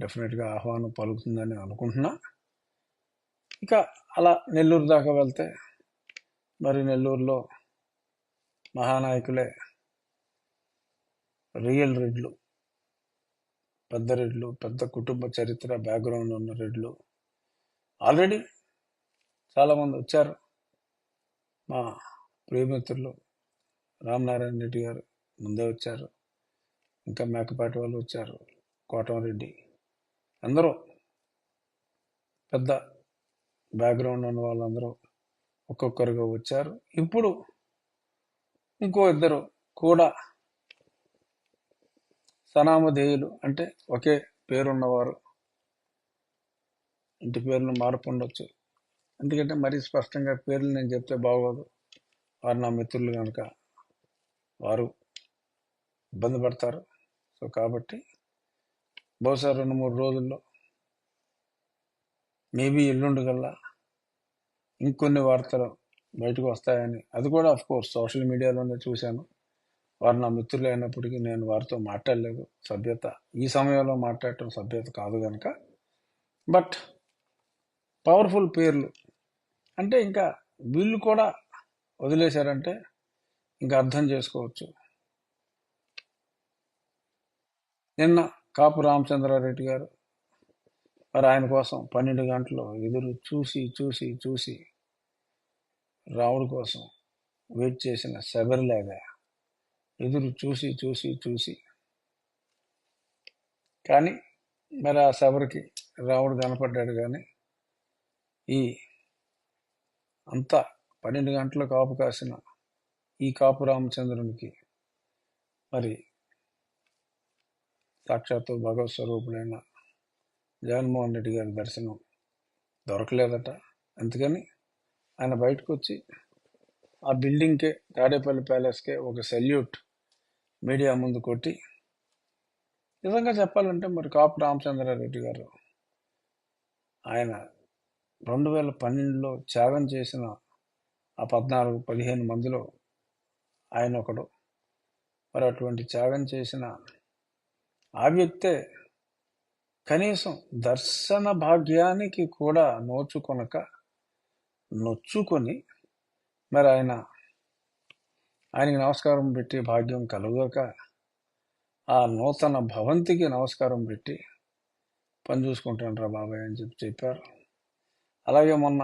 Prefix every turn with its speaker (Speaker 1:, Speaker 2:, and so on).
Speaker 1: డెఫినెట్గా ఆహ్వానం పలుకుతుందని అనుకుంటున్నా. ఇక అలా నెల్లూరు దాకా వెళ్తే మరి నెల్లూరులో మహానాయకులే రియల్ రెడ్లు పెద్ద రెడ్లు పెద్ద కుటుంబ చరిత్ర బ్యాక్గ్రౌండ్ ఉన్న రెడ్లు. ఆల్రెడీ చాలామంది వచ్చారు. మా ప్రియమిత్రులు రామనారాయణ రెడ్డి గారు ముందే వచ్చారు. ఇంకా మేకపాటి వాళ్ళు వచ్చారు. కోటంరెడ్డి అందరూ పెద్ద బ్యాక్గ్రౌండ్ ఉన్న వాళ్ళందరూ ఒక్కొక్కరుగా వచ్చారు. ఇప్పుడు ఇంకో ఇద్దరు కూడా సనామధేయులు అంటే ఒకే పేరున్నవారు. ఇంటి పేర్లు మార్పు ఉండొచ్చు ఎందుకంటే మరీ స్పష్టంగా పేర్లు నేను చెప్తే బాగోదు. వారు నా మిత్రులు కనుక వారు ఇబ్బంది పడతారు. సో కాబట్టి బహుశా రెండు మూడు రోజుల్లో. మేబీ ఎల్లుండి కల్లా ఇంకొన్ని వార్తలు బయటకు వస్తాయని. అది కూడా అఫ్ కోర్స్ సోషల్ మీడియాలోనే చూశాను. వారు నా మిత్రులు అయినప్పటికీ నేను వారితో మాట్లాడలేదు. సభ్యత ఈ సమయంలో మాట్లాడటం సభ్యత కాదు కనుక బట్ పవర్ఫుల్ పేర్లు. అంటే ఇంకా వీళ్ళు కూడా వదిలేశారంటే ఇంకా అర్థం చేసుకోవచ్చు. నిన్న కాపు రామచంద్రారెడ్డి గారు మరి ఆయన కోసం పన్నెండు గంటలు ఎదురు చూసి చూసి చూసి రాముడి కోసం వెయిట్ చేసిన శబరిలాగా ఎదురు చూసి చూసి చూసి. కానీ మరి ఆ శబరికి రావుడు కనపడ్డాడు కానీ ఈ అంతా పన్నెండు గంటల కాపు కాసిన ఈ కాపు రామచంద్రునికి మరి సాక్షాత్తు భగవత్ స్వరూపుడైన జగన్మోహన్ రెడ్డి గారి దర్శనం దొరకలేదట. అందుకని ఆయన బయటకు వచ్చి ఆ బిల్డింగ్కే తాడేపల్లి ప్యాలెస్కే ఒక సెల్యూట్ మీడియా ముందు కొట్టి నిజంగా చెప్పాలంటే మరి కాపు రామచంద్రారెడ్డి గారు ఆయన రెండు వేల పన్నెండులో త్యాగం చేసిన ఆ పద్నాలుగు పదిహేను మందిలో ఆయన ఒకడు. మరి అటువంటి త్యాగం చేసిన ఆ వ్యక్తే కనీసం దర్శన భాగ్యానికి కూడా నోచుకొనక నొచ్చుకొని మరి ఆయన ఆయనకి నమస్కారం పెట్టి భాగ్యం కలుగక ఆ నూతన భవంతికి నమస్కారం పెట్టి పని చూసుకుంటాను రా బాబాయ్ అని చెప్పి చెప్పారు. అలాగే మొన్న